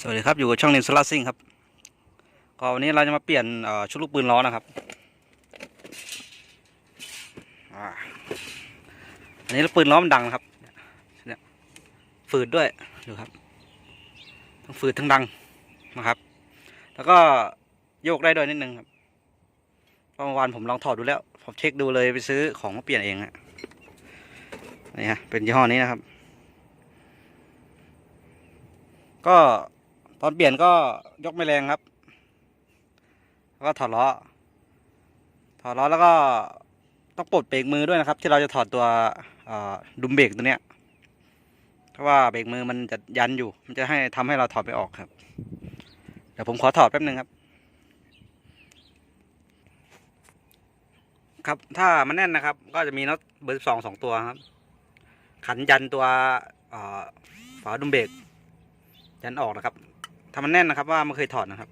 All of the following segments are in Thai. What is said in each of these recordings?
สวัสดีครับ อยู่กับช่องนินสลาซิ่งครับก็วันนี้เราจะมาเปลี่ยนชุดลูกปืนล้อนะครับอันนี้ลูกปืนล้อมันดังนะครับเนี่ยฝืดด้วยดูครับทั้งฝืดทั้งดังนะครับ แล้วก็โยกได้ด้วยนิดนึงครับเพราะเมื่อวานผมลองถอดดูแล้วผมเช็คดูเลยไปซื้อของมาเปลี่ยนเองฮะนี่ฮะเป็นยี่ห้อนี้นะครับก็ ตอนเปลี่ยนก็ยกไม่แรงครับแล้วก็ถอดล้อ ถอดล้อแล้วก็ต้องปลดเบรกมือด้วยนะครับ ที่เราจะถอดตัวดุมเบรกตัวเนี้ย เพราะว่าเบรกมือมันจะยันอยู่ มันจะให้ทำให้เราถอดไม่ออกครับ เดี๋ยวผมขอถอดแป๊บนึงครับ ครับถ้ามันแน่นนะครับ ก็จะมีน็อตเบอร์สิบสองสองตัวครับ ขันยันตัวฝาดุมเบรกยันออกนะครับามันแน่นนะครับ ว่ามันเคยถอดนะครับ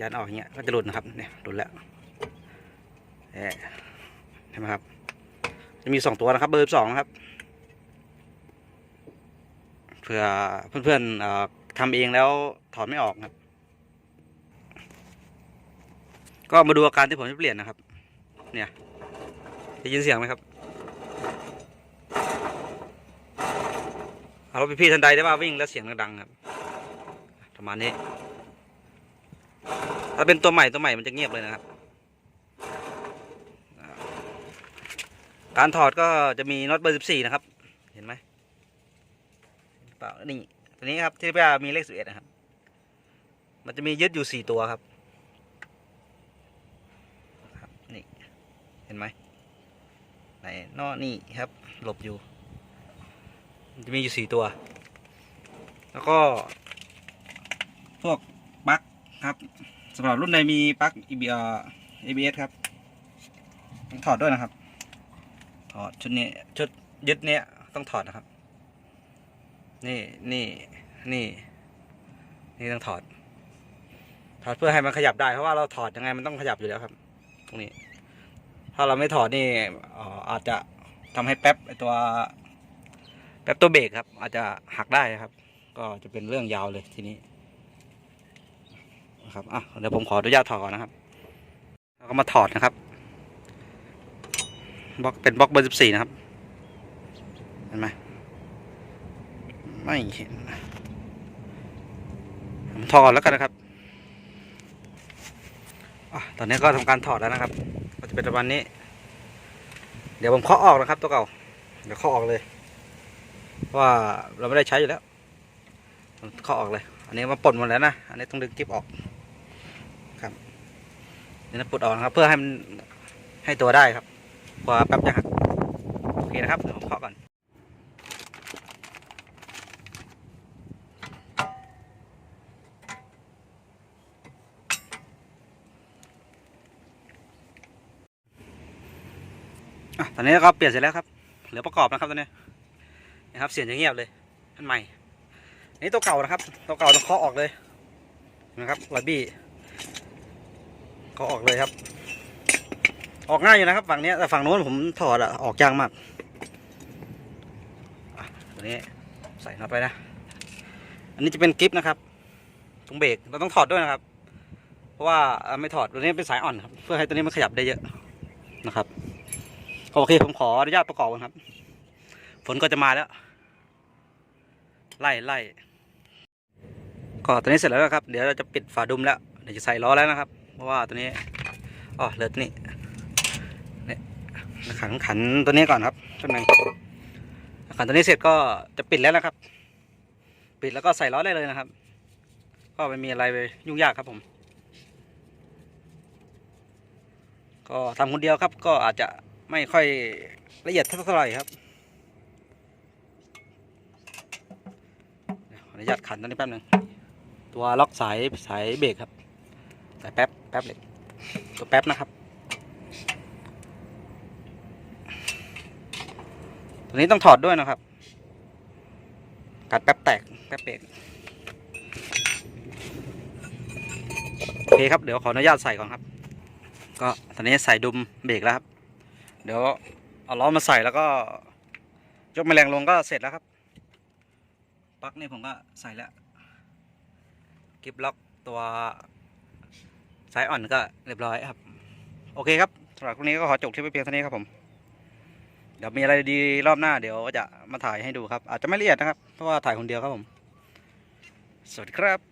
ยันออกอย่างเงี้ยก็จะหลุดนะครับเนี่ยหลุดแล้วเห็นไหมครับ จะมีสองตัวนะครับ เบอร์สองนะครับเผื่อเพื่อนๆทำเองแล้วถอดไม่ออกครับ ก็มาดูอาการที่ผมจะเปลี่ยนนะครับ เนี่ยได้ยินเสียงไหมครับเอารถพี่ทันใดได้ว่าวิ่งแล้วเสียงดังๆครับ ประมาณนี้ ถ้าเป็นตัวใหม่ตัวใหม่มันจะเงียบเลยนะครับ การถอดก็จะมีน็อตเบอร์สิบสี่นะครับ เห็นไหมเปล่านี่ตัวนี้ครับที่ว่ามีเลขสิบเอ็ดนะครับ มันจะมียึดอยู่สี่ตัวครับนี่เห็นไหมไหนนอนี่ครับ หลบอยู่ จะมีอยู่สี่ตัว แล้วก็ พวกปลั๊กครับสำหรับรุ่นในมีปลั๊ก EB เอ่อ ABS ครับต้องถอดด้วยนะครับ ถอดชุดนี้ชุดยึดเนี้ยต้องถอดนะครับ นี่นี่นี่ นี่ต้องถอด ถอดเพื่อให้มันขยับได้เพราะว่าเราถอดยังไงมันต้องขยับอยู่แล้วครับ ตรงนี้ ถ้าเราไม่ถอดนี่อออาจจะทำให้แป๊บตัวแป๊บตัวเบรกครับ อาจจะหักได้ครับ ก็จะเป็นเรื่องยาวเลยทีนี้ นะครับอะเดี๋ยวผมขออนุญาตถอดก่อนนะครับแล้วก็มาถอดนะครับบล็อกเป็นบล็อกเบอร์สิบสี่นะครับเห็นไหมไม่เห็นผมถอดแล้วกันนะครับอตอนนี้ก็ทำการถอดแล้วนะครับก็จะเป็นประมาณนี้ เดี๋ยวผมเคาะออกนะครับ ตัวเก่า เดี๋ยวเคาะออกเลยว่าเราไม่ได้ใช้อยู่แล้วเข้าออกเลย อันนี้มาปลดหมดแล้วนะ อันนี้ต้องดึงกิ๊บออก นี่นะปลดออกนะครับ เพื่อให้มันให้ตัวได้ครับกว่าแป๊บจะหักโอเคนะครับเดี๋ยวผมเคาะก่อนอะตอนนี้ก็เปลี่ยนเสร็จแล้วครับ เหลือประกอบนะครับตอนนี้นะครับ เสียงจะเงียบเลย อันใหม่ นี่ตัวเก่านะครับ ตัวเก่าต้องเคาะออกเลยนะครับรอยบี้ เคาะออกเลยครับ ออกง่ายอยู่นะครับ ฝั่งนี้แต่ฝั่งโน้นผมถอดอะออกยากมากอะตัวนี้ใส่เข้าไปนะ อันนี้จะเป็นกิฟนะครับตรงเบรกเราต้องถอดด้วยนะครับ เพราะว่าไม่ถอดตัวนี้เป็นสายอ่อนครับเพื่อให้ตัวนี้มันขยับได้เยอะนะครับโอเคผมขออนุญาตประกอบก่อนครับ ฝนก็จะมาแล้ว ไล่ไล่ก็ตัวนี้เสร็จแล้วนะครับ เดี๋ยวเราจะปิดฝาดุมแล้ว เดี๋ยวจะใส่ล้อแล้วนะครับ เพราะว่าตัวนี้อ๋อเหลือตัวนี้เนี่ยขันขันตัวนี้ก่อนครับช่วงหนึงขันตัวนี้เสร็จก็จะปิดแล้วนะครับ ปิดแล้วก็ใส่ล้อได้เลยนะครับ ก็ไม่มีอะไรไปยุ่งยากครับผม ก็ทำคนเดียวครับ ก็อาจจะไม่ค่อยละเอียดเท่าไหร่ครับขออนุญาตขันตัวนี้แป๊บหนึงตัวล็อกสายสายเบรกครับ สายแป๊บ แป๊บเล็กตัวแป๊บนะครับ ตัวนี้ต้องถอดด้วยนะครับ กัดแป๊บแตกแป๊บเบรกโอเคครับ เดี๋ยวขออนุญาตใส่ก่อนครับ ก็ตอนนี้ใส่ดุมเบรกแล้วครับ เดี๋ยวเอาล้อมาใส่แล้วก็ ยกแมลงลงก็เสร็จแล้วครับปลั๊กนี่ผมก็ใส่แล้วกิฟล็อกตัว สายอ่อนก็เรียบร้อยครับ โอเคครับสำหรับคลิปนี้ก็ขอจบคลิปไปเพียงเท่านี้ครับผมเดี๋ยวมีอะไรดีรอบหน้าเดี๋ยวจะมาถ่ายให้ดูครับ อาจจะไม่ละเอียดนะครับ เพราะว่าถ่ายคนเดียวครับผม สวัสดีครับ